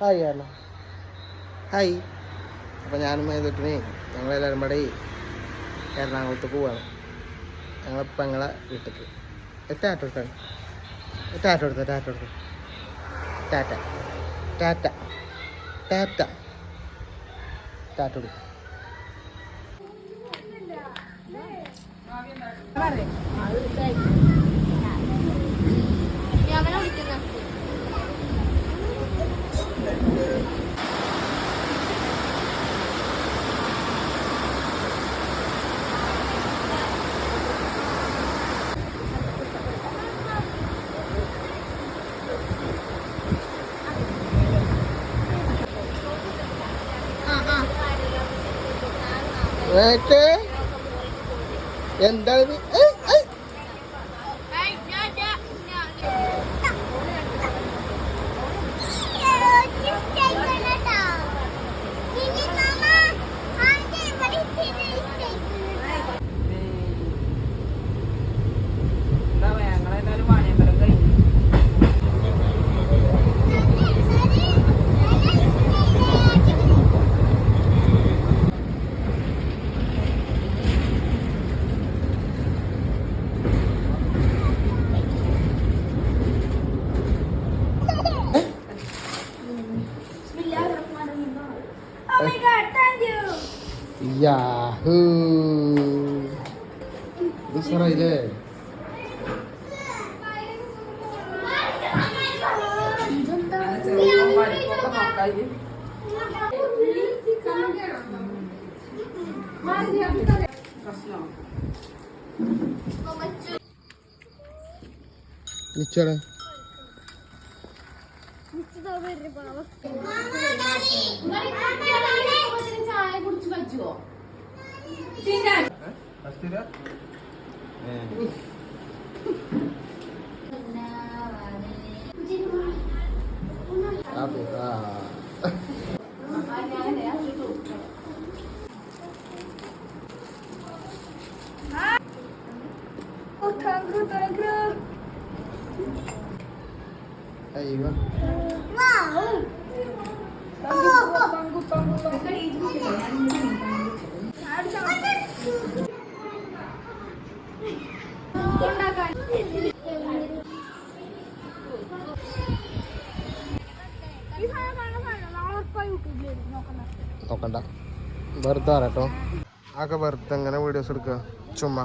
Hi ആണോ hi. അപ്പോൾ ഞാനും മേതൊട്ടിനെ ഞങ്ങളെല്ലാവരും കൂടെ എറണാകുളത്ത് പോവാണ്. ഞങ്ങളിപ്പോൾ ഞങ്ങളെ വീട്ടിലേക്ക് ടാറ്റ കൊടുത്താണ് ടാറ്റ കൊടുത്ത ടാറ്റ കൊടുത്ത. ടാറ്റ. ടാറ്റ. ടാറ്റ. ടാറ്റ കൊടുത്തു അവനെ ఏంటి ఎంత യാഹൂ ഇത് സാറായില്ലേ നിച്ചോടെ. ചായ കുടിച്ചു പറ്റുമോ അതെ ആ അയ്യോ നോക്കണ്ട. വെറുതെ കേട്ടോ. ആകെ വെറുതെ എങ്ങനെ വീഡിയോസ് എടുക്കുക. ചുമ്മാ.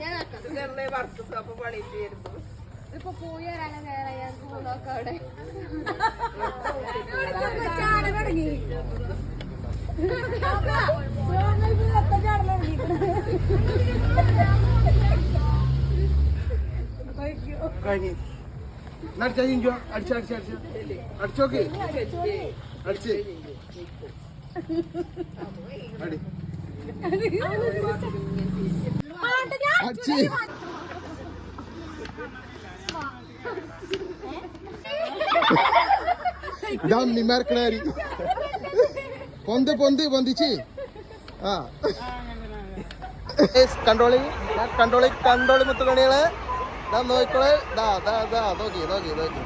ഞാൻ പണിയിട്ട് വരുന്നു ഇപ്പൊ പോയി വരാനാ നേരം ഞങ്ങൾക്ക് കൊണ്ടുപോക്കാം അവിടെ. തുടങ്ങി കഴിഞ്ഞ്. അടിച്ചാ ചിഞ്ചോ അടിച്ച അടിച്ച അടിച്ച. അടിച്ചോക്ക്. അടിച്ച്. മറക്കണാരി പൊന്ത് പൊന്ത് പൊന്തിച്ച്. ആ. കണ്ടോളി കണ്ടോളി കണ്ടോളി മുത്തുകണികളെ ദാ നോക്കിക്കോളെ. ദാ ദാ ദാ നോക്കി നോക്കി നോക്കി.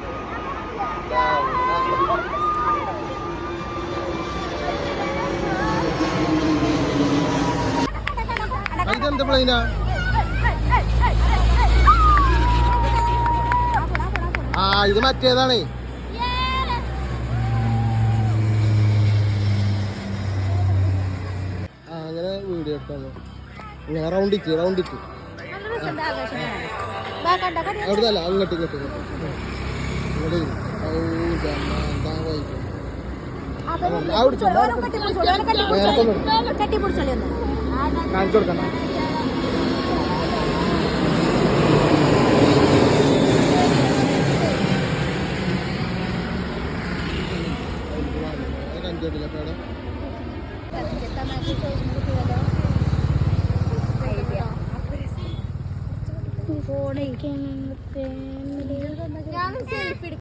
ദാ. പ്ലെയിനാ ആ ഇത് മറ്റേതാണ്. വീഡിയോ എടുത്താൽ ഇങ്ങനെ റൗണ്ടിട്ട് റൗണ്ടിട്ട് നല്ല രസമുണ്ട് അവിടുന്നല്ല അങ്ങോട്ട് ഇങ്ങോട്ട് ഇങ്ങോട്ട്. എന്താ വൈബ്. അതൊന്നും ആ, പിടിച്ചോ. ഫോണേ ഞാൻ സെൽഫി